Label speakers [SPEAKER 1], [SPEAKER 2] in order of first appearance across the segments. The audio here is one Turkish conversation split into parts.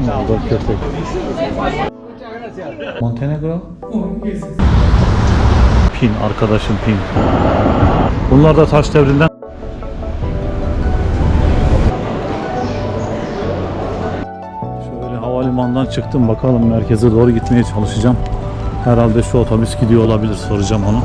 [SPEAKER 1] Burada köpek. Montenegro? Pin, arkadaşım Pin. Bunlar da taş devrinden Şöyle havalimanından çıktım bakalım merkeze doğru gitmeye çalışacağım. Herhalde şu otobüs gidiyor olabilir soracağım onu.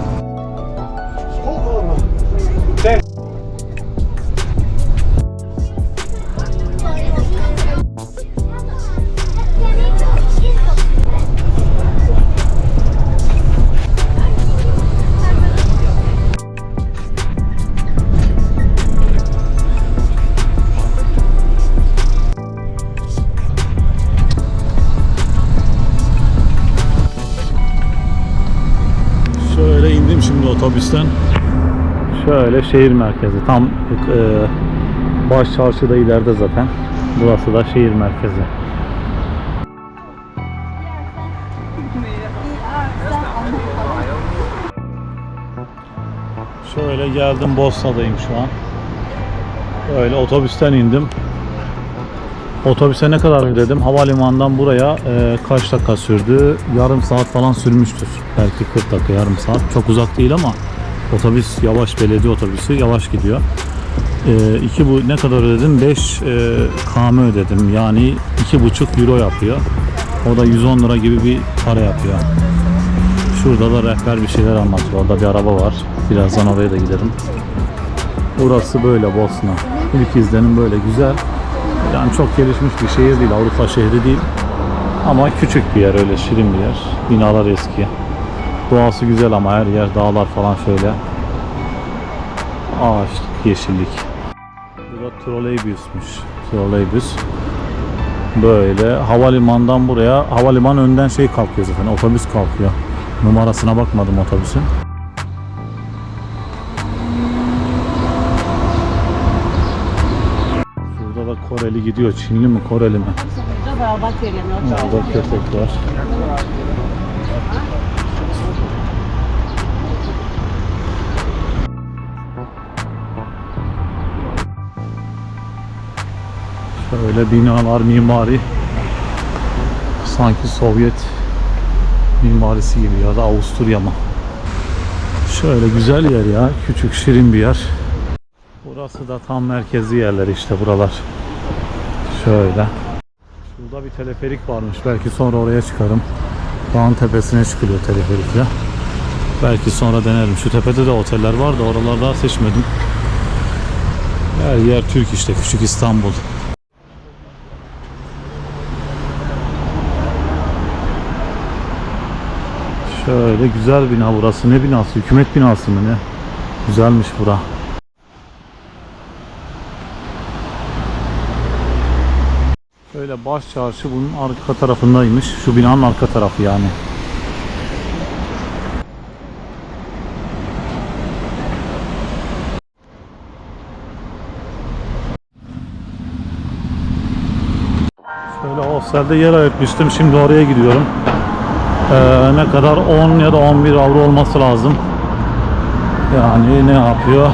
[SPEAKER 1] İndim şimdi otobüsten. Şöyle şehir merkezi. Tam e, baş çarşıda ileride zaten. Burası da şehir merkezi. Şöyle geldim Bosna'dayım şu an. Böyle otobüsten indim. Otobüse ne kadar ödedim? Havalimanından buraya e, kaç dakika sürdü? Yarım saat falan sürmüştür. Belki 40 dakika, yarım saat. Çok uzak değil ama otobüs yavaş, belediye otobüsü yavaş gidiyor. E, iki bu ne kadar ödedim? 5 e, KM ödedim. Yani 2,5 euro yapıyor. O da 110 lira gibi bir para yapıyor. Şurada da rehber bir şeyler anlatıyor. Orada bir araba var. Birazdan oraya da giderim. Burası böyle Bosna. İlk izlenim böyle güzel. Yani çok gelişmiş bir şehir değil, Avrupa şehri değil. Ama küçük bir yer, öyle şirin bir yer. Binalar eski. Doğası güzel ama her yer dağlar falan şöyle. Ağaçlık, yeşillik. Burada troleybüsmüş. Troleybüs. Böyle havalimandan buraya, havaliman önden şey kalkıyor zaten, otobüs kalkıyor. Numarasına bakmadım otobüsün. Koreli gidiyor. Çinli mi Koreli mi? Burada köpek var. Şöyle binalar, mimari sanki Sovyet mimarisi gibi ya da Avusturya mı? Şöyle güzel yer ya. Küçük şirin bir yer. Burası da tam merkezi yerler işte buralar. Şöyle. Şurada bir teleferik varmış. Belki sonra oraya çıkarım. Dağın tepesine çıkılıyor teleferikle. Belki sonra denerim. Şu tepede de oteller var da oralarda seçmedim. Her yer Türk işte. Küçük İstanbul. Şöyle güzel bina burası. Ne binası? Hükümet binası mı ne? Güzelmiş bura. Şöyle baş çarşı bunun arka tarafındaymış. Şu binanın arka tarafı yani. Şöyle hostelde yer ayırtmıştım. Şimdi oraya gidiyorum. Ee, ne kadar 10 ya da 11 avro olması lazım. Yani ne yapıyor?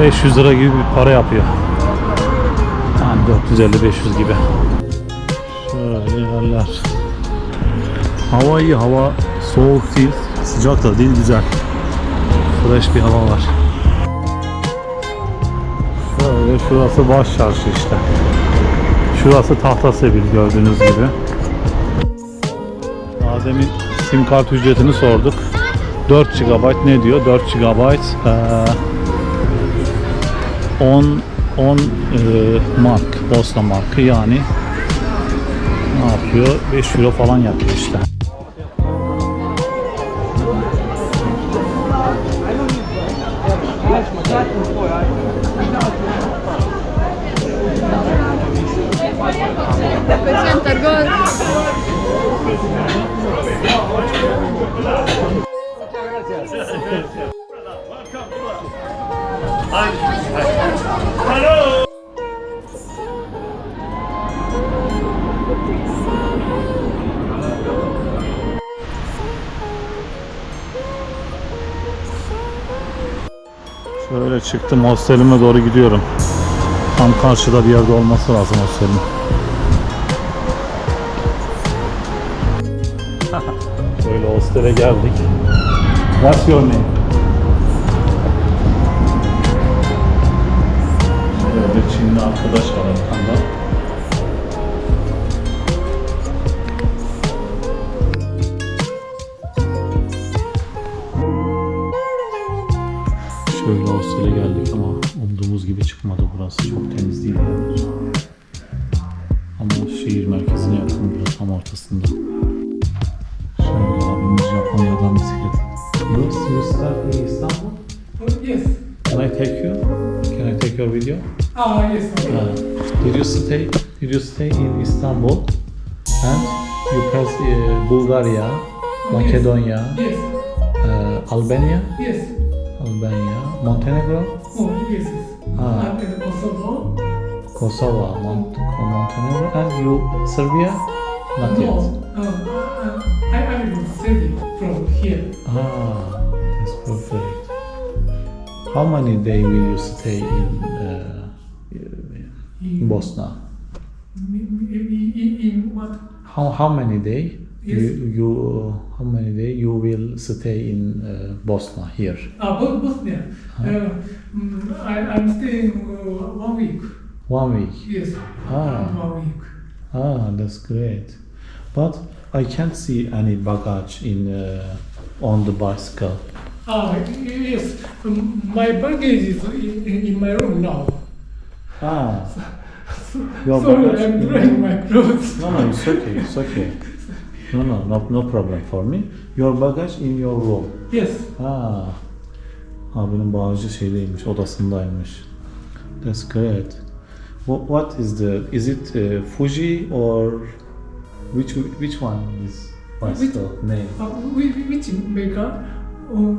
[SPEAKER 1] 500 lira gibi bir para yapıyor. Yani 450-500 gibi. Şöyle yerler. Hava iyi, hava soğuk değil, sıcak da değil, güzel. Fresh bir hava var. Şöyle şurası baş çarşı işte. Şurası Tahtasebil gördüğünüz gibi. Daha demin sim kart ücretini sorduk. 4 GB ne diyor? 4 GB eee, 10 10 eee, mark Bosna markı yani ne yapıyor? 5 euro falan yapıyor işte. çıktım. Hostelime doğru gidiyorum. Tam karşıda bir yerde olması lazım hostelim. Böyle hostele geldik. What's your name? Böyle Çinli arkadaş var. Burası. Çok temiz değil yani. Ama şehir merkezine yakın biraz tam ortasında. Şöyle abimiz Japonya'dan bisiklet. You, you start in Istanbul?
[SPEAKER 2] Yes.
[SPEAKER 1] Can I take you? Can I take your video?
[SPEAKER 2] Ah, yes. Okay.
[SPEAKER 1] Uh, did you stay? Did you stay in Istanbul? And you pass uh, Bulgaria, Macedonia,
[SPEAKER 2] Yes.
[SPEAKER 1] uh, Albania,
[SPEAKER 2] Yes.
[SPEAKER 1] Albania, Montenegro,
[SPEAKER 2] Oh, yes. Yes.
[SPEAKER 1] Ah.
[SPEAKER 2] And in Kosovo.
[SPEAKER 1] Kosovo, Mont- Montenegro, and you Serbia? Not yet.
[SPEAKER 2] No. No. Uh, I I will send it from here.
[SPEAKER 1] Ah, that's perfect. How many days will you stay in uh, in Bosnia?
[SPEAKER 2] In, in, in what?
[SPEAKER 1] How how many days
[SPEAKER 2] Yes.
[SPEAKER 1] you, you how many days you will stay in uh, Bosnia here?
[SPEAKER 2] Ah, Bo- Bosnia. Uh, mm, I, I'm staying uh, one week.
[SPEAKER 1] One week.
[SPEAKER 2] Yes.
[SPEAKER 1] Ah.
[SPEAKER 2] One week.
[SPEAKER 1] Ah, that's great. But I can't see any baggage in uh, on the bicycle.
[SPEAKER 2] Ah, yes. Um, my baggage is in, in my room now.
[SPEAKER 1] Ah, your
[SPEAKER 2] Sorry. I'm drying my clothes.
[SPEAKER 1] No, no, it's okay, it's okay. No, no, no, no problem for me. Your baggage in your room.
[SPEAKER 2] Yes.
[SPEAKER 1] Ha. Abinin bağcı şeydeymiş, odasındaymış. That's great. What, what is the, is it uh, Fuji or which which one is bicycle name?
[SPEAKER 2] Uh, which, which maker? Oh,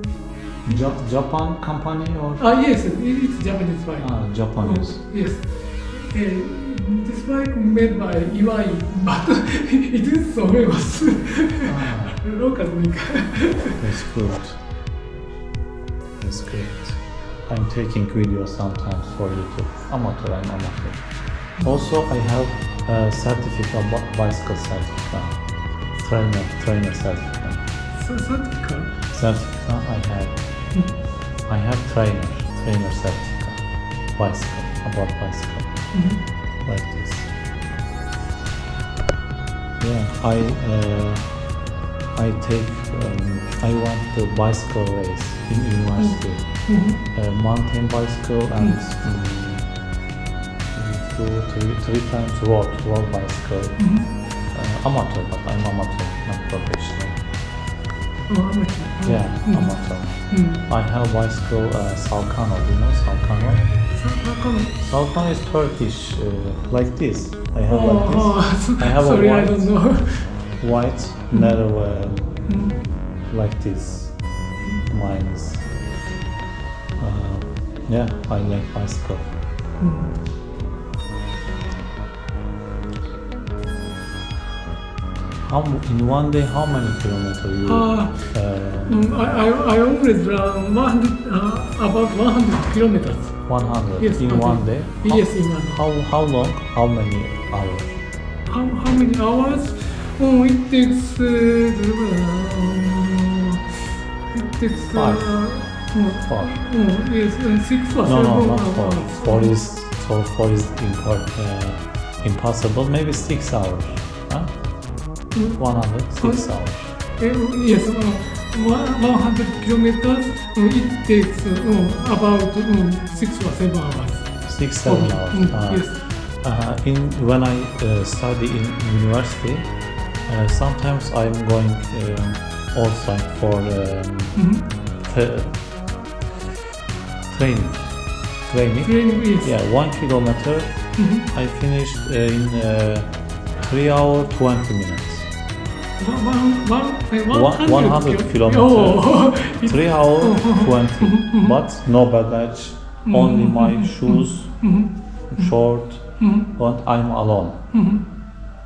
[SPEAKER 1] Ja- Japan company or
[SPEAKER 2] ah, yes, it- it's Japanese bike.
[SPEAKER 1] ah, Japanese?
[SPEAKER 2] Oh, yes. Uh, this bike made by Iwai, but it is so famous.
[SPEAKER 1] Ah,
[SPEAKER 2] Local maker.
[SPEAKER 1] that's good. That's great. I'm taking videos sometimes for YouTube. Amateur, I'm amateur. Also, I have a certificate, bi- bicycle certificate, trainer, trainer certificate.
[SPEAKER 2] so, certificate.
[SPEAKER 1] Certificate I have. I have trainer, trainer certificate, bicycle, about bicycle,
[SPEAKER 2] Mhm.
[SPEAKER 1] Like this. Yeah, I uh, I take um, I want the bicycle race in university,
[SPEAKER 2] Mhm.
[SPEAKER 1] uh, mountain bicycle and um, two three three times road road bicycle.
[SPEAKER 2] Mhm.
[SPEAKER 1] Uh, amateur, but I'm amateur, not professional.
[SPEAKER 2] Oh. Oh.
[SPEAKER 1] Yeah,
[SPEAKER 2] Mhm.
[SPEAKER 1] amateur.
[SPEAKER 2] Mm.
[SPEAKER 1] I have bicycle uh, Salkano, do you know Salkano?
[SPEAKER 2] Salkano.
[SPEAKER 1] Salkano is Turkish, uh, like this. I have like this.
[SPEAKER 2] Oh,
[SPEAKER 1] I have a
[SPEAKER 2] sorry, I
[SPEAKER 1] white-
[SPEAKER 2] don't know.
[SPEAKER 1] White, narrow, um,
[SPEAKER 2] Mm.
[SPEAKER 1] like this. Mine is. Uh, yeah, I like bicycle. How in one day? How many kilometers you?
[SPEAKER 2] Ah,
[SPEAKER 1] uh,
[SPEAKER 2] mm, I, I, I always run 100, uh, about 100 kilometers.
[SPEAKER 1] 100
[SPEAKER 2] Yes,
[SPEAKER 1] in
[SPEAKER 2] okay.
[SPEAKER 1] one day. How,
[SPEAKER 2] Yes, in one.
[SPEAKER 1] How how long? How many hours?
[SPEAKER 2] How, how many hours? Oh, it takes. Uh, it takes.
[SPEAKER 1] Five.
[SPEAKER 2] Uh, oh,
[SPEAKER 1] Four.
[SPEAKER 2] oh, yes, uh, six or
[SPEAKER 1] No, no, not four.
[SPEAKER 2] hours.
[SPEAKER 1] Four is so four is import, uh, impossible. Maybe six hours. Huh?
[SPEAKER 2] Mm.
[SPEAKER 1] One hundred six
[SPEAKER 2] Oh.
[SPEAKER 1] hours.
[SPEAKER 2] Uh, yes, uh, 100 kilometers. Uh, it takes uh, about uh, six or seven hours.
[SPEAKER 1] Six seven
[SPEAKER 2] Okay.
[SPEAKER 1] hours.
[SPEAKER 2] Mm,
[SPEAKER 1] Ah.
[SPEAKER 2] yes.
[SPEAKER 1] Uh, in when I uh, study in university, uh, sometimes I'm going um, outside for um,
[SPEAKER 2] Mhm.
[SPEAKER 1] tra- training. Training.
[SPEAKER 2] Training is.
[SPEAKER 1] Yeah, one kilometer.
[SPEAKER 2] Mhm.
[SPEAKER 1] I finished uh, in uh, three hour twenty minutes.
[SPEAKER 2] One, one, one, uh,
[SPEAKER 1] One- 100
[SPEAKER 2] kilo-
[SPEAKER 1] kilometer.
[SPEAKER 2] Oh,
[SPEAKER 1] Three hour
[SPEAKER 2] Oh.
[SPEAKER 1] twenty, but no baggage, only my shoes,
[SPEAKER 2] Mhm.
[SPEAKER 1] short, and I'm alone.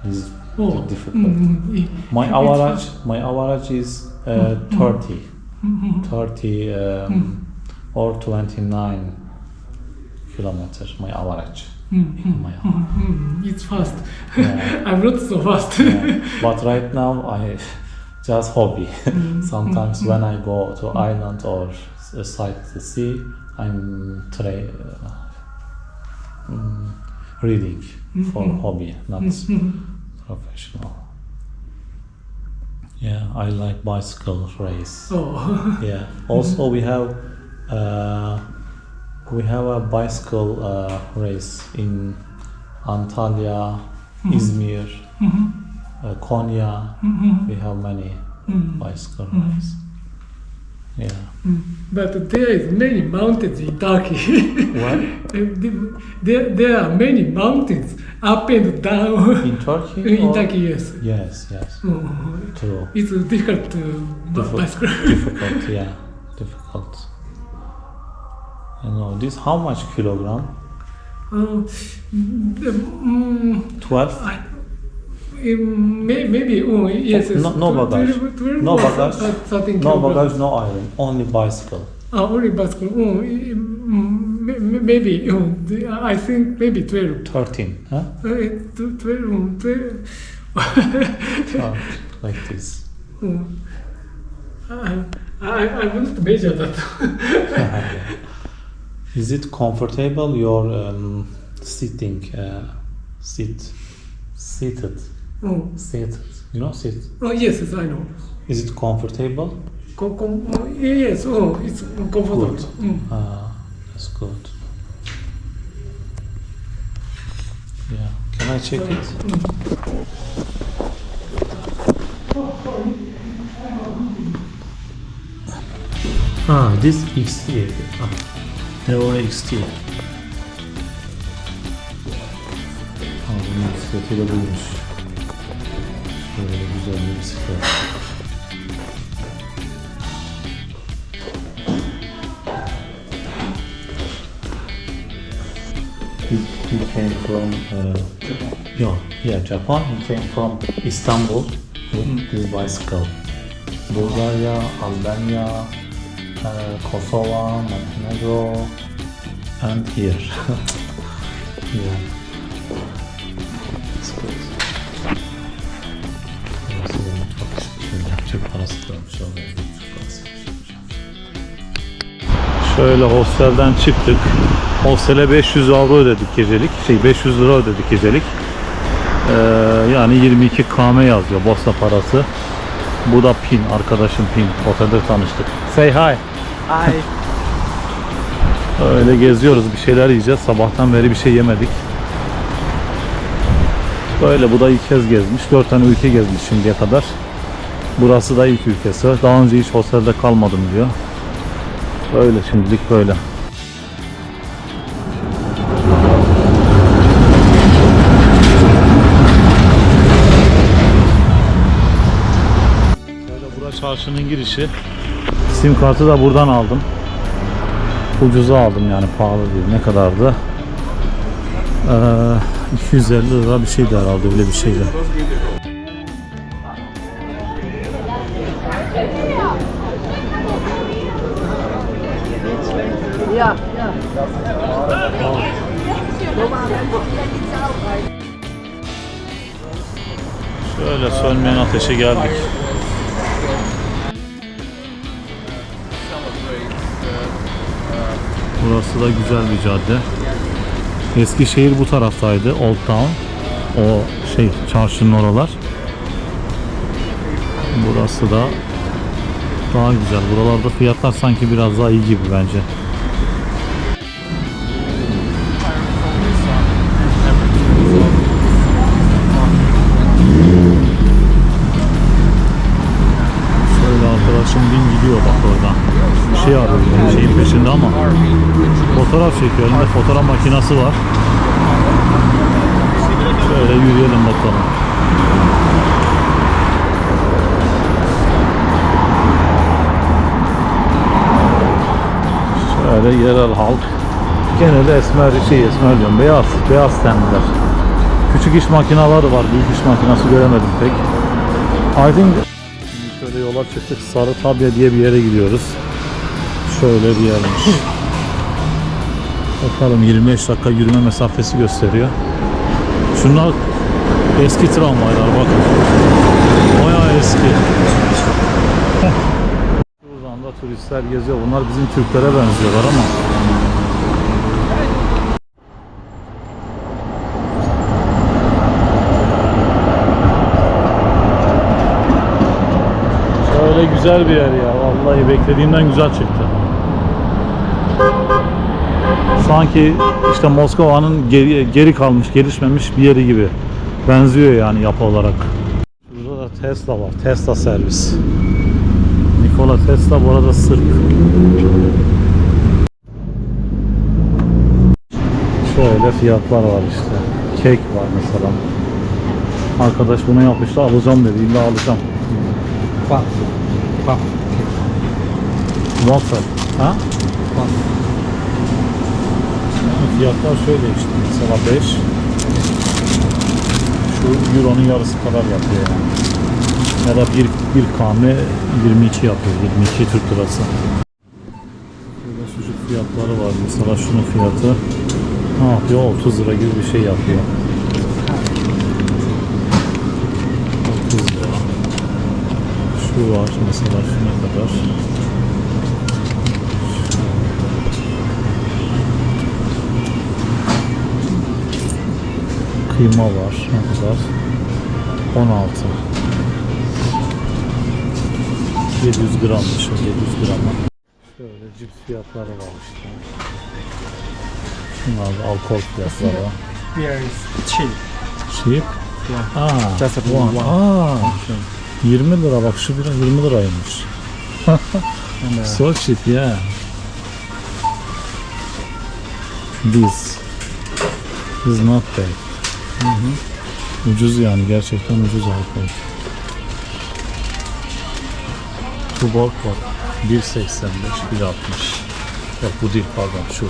[SPEAKER 1] This is
[SPEAKER 2] Oh.
[SPEAKER 1] difficult. My average, my average is uh, 30,
[SPEAKER 2] Mhm.
[SPEAKER 1] 30 um, or 29 kilometers. My average.
[SPEAKER 2] Mhm.
[SPEAKER 1] My
[SPEAKER 2] Mhm. It's fast.
[SPEAKER 1] Yeah.
[SPEAKER 2] I'm not so fast.
[SPEAKER 1] Yeah. But right now I just hobby. Hmm, hmm, Sometimes hmm. when I go to island or s- uh, side the sea, I'm tra- uh, mm, reading for hobby, not professional. Yeah, I like bicycle race.
[SPEAKER 2] Oh,
[SPEAKER 1] Yeah. Also, we have uh, we have a bicycle uh, race in Antalya, mm-hmm. Izmir, mm-hmm. uh, Konya. Mm-hmm. We have many bicycle races. Yeah.
[SPEAKER 2] but there is many mountains in Turkey.
[SPEAKER 1] What
[SPEAKER 2] there, there are many mountains up and down.
[SPEAKER 1] in Turkey?
[SPEAKER 2] In
[SPEAKER 1] or-
[SPEAKER 2] Turkey, yes.
[SPEAKER 1] Yes, yes.
[SPEAKER 2] Oh,
[SPEAKER 1] True.
[SPEAKER 2] it's difficult to
[SPEAKER 1] Diffi-
[SPEAKER 2] bicycle.
[SPEAKER 1] difficult. Yeah, difficult. You know this. How much kilogram?
[SPEAKER 2] Uh, mm,
[SPEAKER 1] Twelve.
[SPEAKER 2] I, um, may, maybe oh, yes, yes.
[SPEAKER 1] no-
[SPEAKER 2] 12 12
[SPEAKER 1] No
[SPEAKER 2] or
[SPEAKER 1] bagage.
[SPEAKER 2] thir- 13
[SPEAKER 1] No bagage, no iron. Only bicycle.
[SPEAKER 2] Ah, only bicycle. Oh, mm, may- may- maybe. Oh, I think maybe 12.
[SPEAKER 1] Thirteen. Huh?
[SPEAKER 2] Uh, tw- 12, um, 12.
[SPEAKER 1] Oh, like this.
[SPEAKER 2] Oh. I, I, I want to measure that.
[SPEAKER 1] Is it comfortable? Your um, sitting, uh, sit, seated,
[SPEAKER 2] oh.
[SPEAKER 1] seated. You know, sit.
[SPEAKER 2] oh, yes, yes, I know.
[SPEAKER 1] Is it comfortable?
[SPEAKER 2] Com- com- oh, yes, oh, it's comfortable.
[SPEAKER 1] Good.
[SPEAKER 2] Mm.
[SPEAKER 1] Ah, that's good. Yeah. Can I check it? Ah, this XT. Ah, Evo XT. Ah, bunun bisikleti de buymuş. Şöyle güzel bir bisiklet. He, came from uh, yeah, yeah, Japan. He came from Istanbul with his bicycle. Bulgaria, Albania, uh, Kosovo, Montenegro, and here. yeah. Şöyle hostelden çıktık. Hostele 500 avro ödedik gecelik. Şey 500 lira ödedik gecelik. Ee, yani 22 km yazıyor Bosna parası. Bu da pin, arkadaşım pin. Otelde tanıştık. Say hi.
[SPEAKER 3] Hi.
[SPEAKER 1] Öyle geziyoruz, bir şeyler yiyeceğiz. Sabahtan beri bir şey yemedik. Böyle bu da ilk kez gezmiş. 4 tane ülke gezmiş şimdiye kadar. Burası da ilk ülkesi. Daha önce hiç hostelde kalmadım diyor. Böyle şimdilik böyle. Böyle bura çarşının girişi. Sim kartı da buradan aldım. Ucuza aldım yani pahalı değil. Ne kadardı? Ee, 250 lira bir şeydi herhalde öyle bir şeydi.
[SPEAKER 3] Ja.
[SPEAKER 1] Şöyle sönmeyen ateşe geldik. Burası da güzel bir cadde. Eskişehir bu taraftaydı. Old Town. O şey çarşının oralar. Burası da daha güzel. Buralarda fiyatlar sanki biraz daha iyi gibi bence. Fotoğraf çekiyor. Elinde fotoğraf makinesi var. Şöyle yürüyelim bakalım. Şöyle yerel halk. Genelde esmer şey esmer diyorum beyaz beyaz tenliler. Küçük iş makineleri var. Büyük iş makinesi göremedim pek. Şimdi şöyle yola çıktık. Sarı Tabya diye bir yere gidiyoruz. Şöyle bir yermiş. Bakalım 25 dakika yürüme mesafesi gösteriyor. Şunlar eski tramvaylar bakın. Bayağı eski. turistler geziyor. Bunlar bizim Türklere benziyorlar ama. Şöyle güzel bir yer ya. Vallahi beklediğimden güzel çıktı. Sanki işte Moskova'nın geri, geri kalmış, gelişmemiş bir yeri gibi. Benziyor yani yapı olarak. Burada da Tesla var. Tesla servis. Nikola Tesla bu arada Sırp. Şöyle fiyatlar var işte. Kek var mesela. Arkadaş bunu yapmıştı alacağım dedi. İlla alacağım.
[SPEAKER 3] Bak. Bak.
[SPEAKER 1] Waffle. Ha?
[SPEAKER 3] Bak.
[SPEAKER 1] Fiyatlar şöyle işte. Mesela 5. Şu euronun yarısı kadar yapıyor yani. Ya da bir, bir kahve 22 yapıyor. 22 Türk lirası. Burada sucuk fiyatları var. Mesela şunun fiyatı ne yapıyor? 30 lira gibi bir şey yapıyor. 30 lira. Şu var mesela şu kadar? Kıyma var. Ne kadar? 16. 700 grammış o 700 grama. Şöyle cips fiyatları var işte. Şunlar da alkol fiyatları.
[SPEAKER 3] Here is chill.
[SPEAKER 1] Cheap.
[SPEAKER 3] Yeah.
[SPEAKER 1] Aa,
[SPEAKER 3] Just a
[SPEAKER 1] one.
[SPEAKER 3] one.
[SPEAKER 1] Aa, 20 lira bak şu bira 20 liraymış. So cheap yeah. This is not bad. Ucuz yani gerçekten ucuz alkol. Tuborg var. 1.85, 1.60. Yok bu değil pardon şu.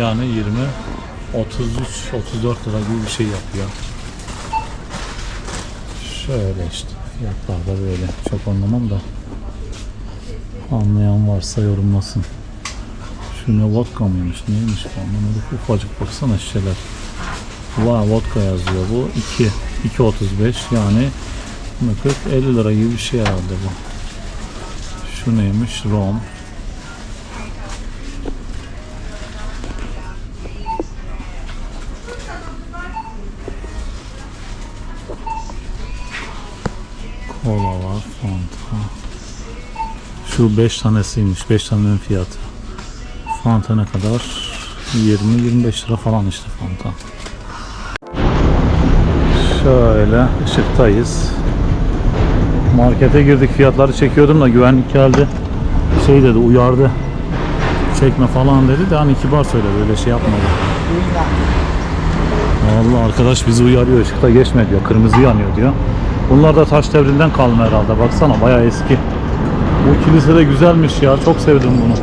[SPEAKER 1] Yani 20, 33, 34 lira gibi bir şey yapıyor. Şöyle işte. Fiyatlar da böyle. Çok anlamam da. Anlayan varsa yorumlasın. Şu ne vodka mıymış neymiş bu anlamadık. Ufacık baksana şişeler. Vay vodka yazıyor bu. 2. 2.35 yani 40 50 lira gibi bir şey herhalde bu. Şu neymiş? Rom. Kola var, Fanta. Şu 5 tanesiymiş. 5 tanenin fiyatı. Fanta ne kadar? 20-25 lira falan işte Fanta. Şöyle ışıktayız. Markete girdik fiyatları çekiyordum da güvenlik geldi. Şey dedi uyardı. Çekme falan dedi de hani kibar söyledi öyle şey yapmadı. Vallahi arkadaş bizi uyarıyor ışıkta geçme diyor. Kırmızı yanıyor diyor. Bunlar da taş devrinden kalma herhalde. Baksana bayağı eski. Bu kilise de güzelmiş ya. Çok sevdim bunu.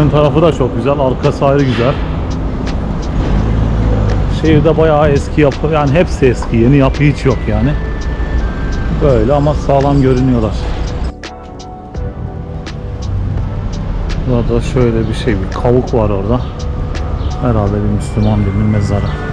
[SPEAKER 1] Ön tarafı da çok güzel. Arkası ayrı güzel. Şehirde bayağı eski yapı. Yani hepsi eski. Yeni yapı hiç yok yani. Böyle ama sağlam görünüyorlar. Burada şöyle bir şey. Bir kavuk var orada. Herhalde bir Müslüman birinin mezarı.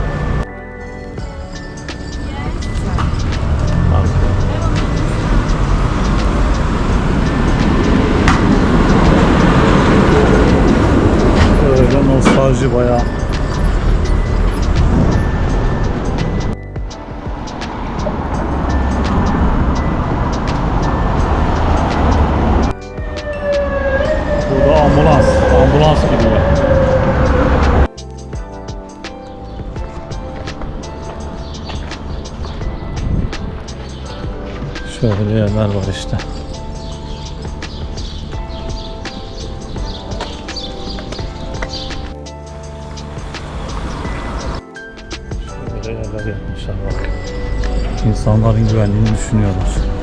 [SPEAKER 1] Şöyle yerler var işte. Böyle yerler yapmışlar bak. İnsanların güvenliğini düşünüyorlar.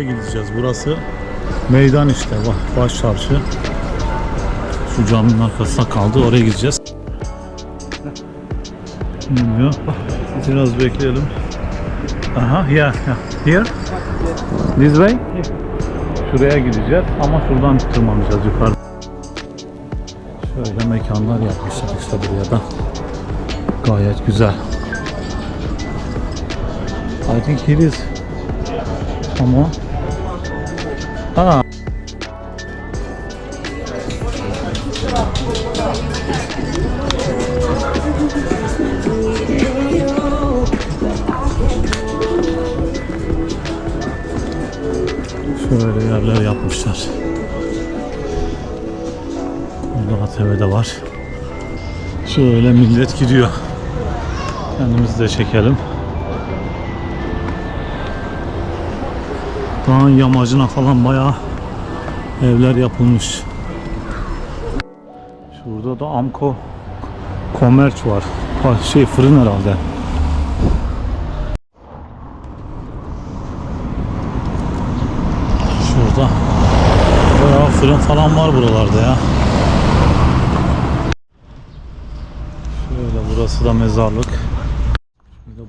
[SPEAKER 1] Karşıya gideceğiz. Burası meydan işte. Bak baş çarşı. Şu caminin arkasına kaldı. Oraya gideceğiz. Bilmiyor. Biraz bekleyelim. Aha, yeah, yeah. Here? This way? Şuraya gideceğiz ama şuradan tırmanacağız yukarı. Şöyle mekanlar yapmışlar işte buraya da. Gayet güzel. I think it is. Ama Ha. Şöyle yerler yapmışlar. Burada ATV de var. Şöyle millet gidiyor. Kendimizi de çekelim. Dağın yamacına falan bayağı evler yapılmış. Şurada da Amco Komerç var. Şey fırın herhalde. Şurada bayağı fırın falan var buralarda ya. Şöyle burası da mezarlık.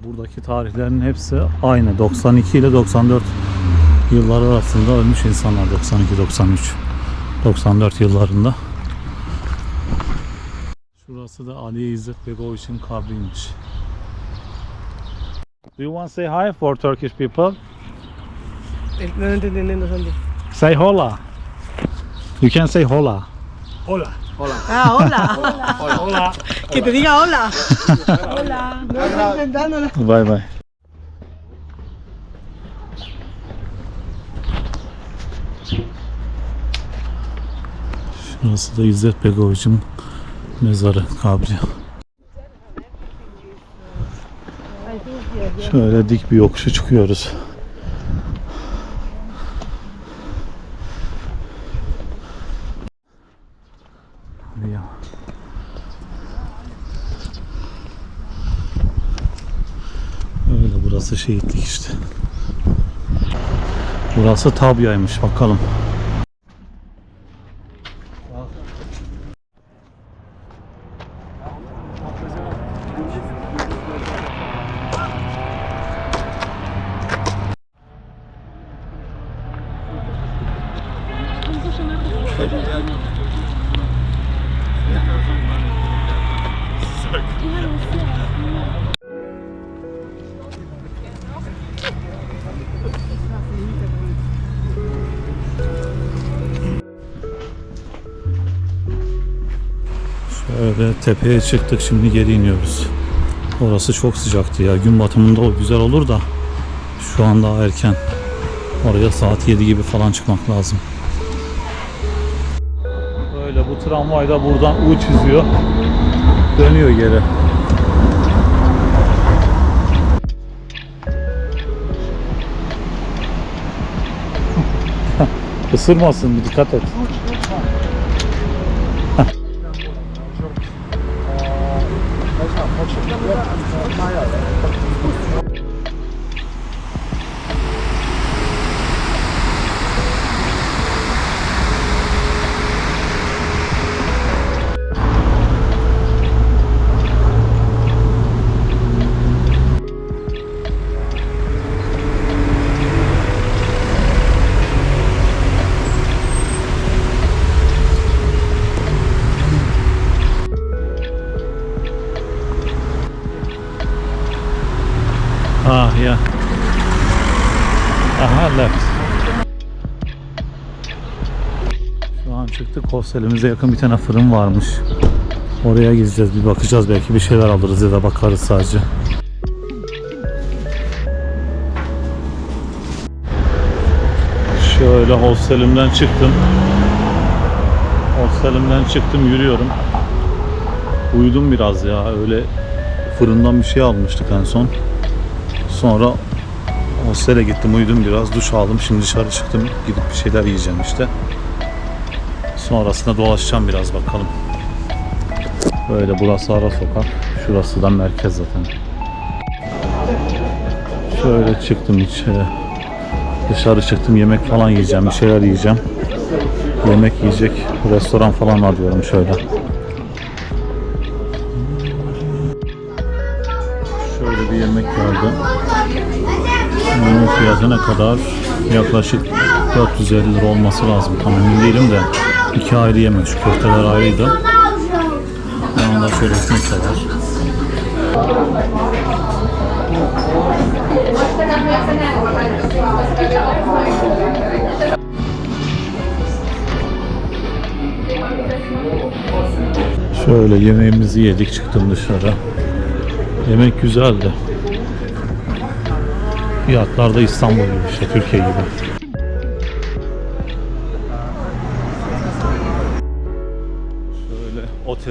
[SPEAKER 1] Buradaki tarihlerin hepsi aynı. 92 ile 94 yılları arasında ölmüş insanlar 92 93 94 yıllarında. Şurası da Ali İzzet Begoviç'in kabriymiş. Do you want to say hi for Turkish people?
[SPEAKER 4] No no entendí.
[SPEAKER 1] Say hola. You can say hola.
[SPEAKER 4] Ah, hola. hola. Que te diga hola. hola. No estoy intentándolo.
[SPEAKER 1] Bye bye. Şurası da İzzet Begoviç'in mezarı, kabri. Şöyle dik bir yokuşu çıkıyoruz. Öyle burası şehitlik işte. Burası Tabya'ymış bakalım. Şöyle tepeye çıktık şimdi geri iniyoruz. Orası çok sıcaktı ya. Gün batımında o güzel olur da şu an daha erken. Oraya saat 7 gibi falan çıkmak lazım. Böyle bu tramvay da buradan U çiziyor. Dönüyor geri. Isırmasın dikkat et. Hostelimize yakın bir tane fırın varmış. Oraya gideceğiz bir bakacağız belki bir şeyler alırız ya da bakarız sadece. Şöyle hostelimden çıktım. Hostelimden çıktım yürüyorum. Uyudum biraz ya öyle fırından bir şey almıştık en son. Sonra hostele gittim uyudum biraz duş aldım şimdi dışarı çıktım gidip bir şeyler yiyeceğim işte. Sonrasında dolaşacağım biraz bakalım. Böyle burası ara sokak. Şurası da merkez zaten. Şöyle çıktım içeri. Dışarı çıktım yemek falan yiyeceğim bir şeyler yiyeceğim. Yemek yiyecek restoran falan arıyorum şöyle. Şöyle Şöyle bir yemek geldi. Bunun fiyatı ne kadar? Yaklaşık 450 lira olması lazım. Tam emin değilim de. İki ayrı yemek. Şu köfteler ayrıydı. Yanında şöyle ekmek de var. Şöyle yemeğimizi yedik çıktım dışarı. Yemek güzeldi. Fiyatlar da İstanbul gibi işte Türkiye gibi.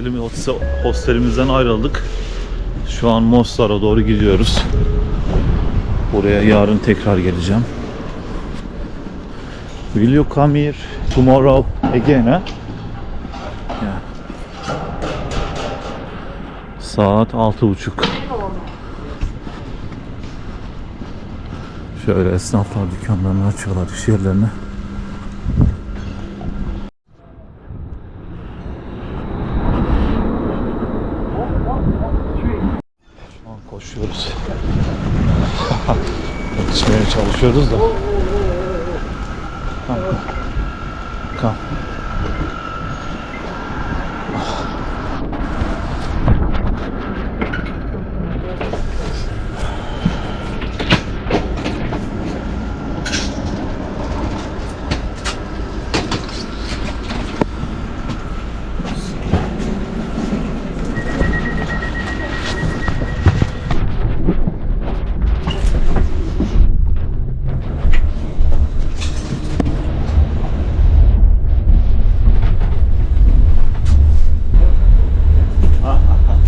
[SPEAKER 1] Otelimiz, hostelimizden ayrıldık. Şu an Mostar'a doğru gidiyoruz. Buraya yarın tekrar geleceğim. Will you come here tomorrow again? Ha? Yeah. Saat altı buçuk. Şöyle esnaflar dükkanlarını açıyorlar iş yerlerini. Yetişmeye çalışıyoruz da. Come. Come.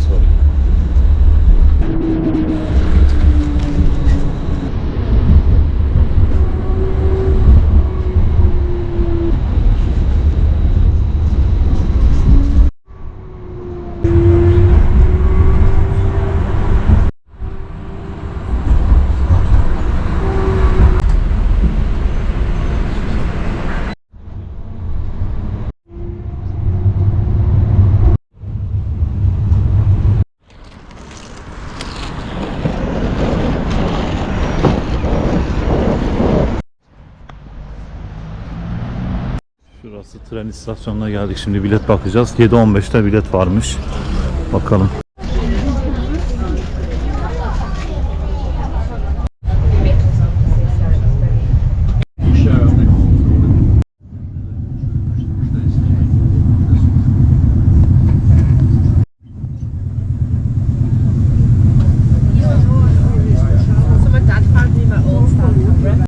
[SPEAKER 1] Sorry. Şurası tren istasyonuna geldik. Şimdi bilet bakacağız. 7.15'te bilet varmış. Bakalım.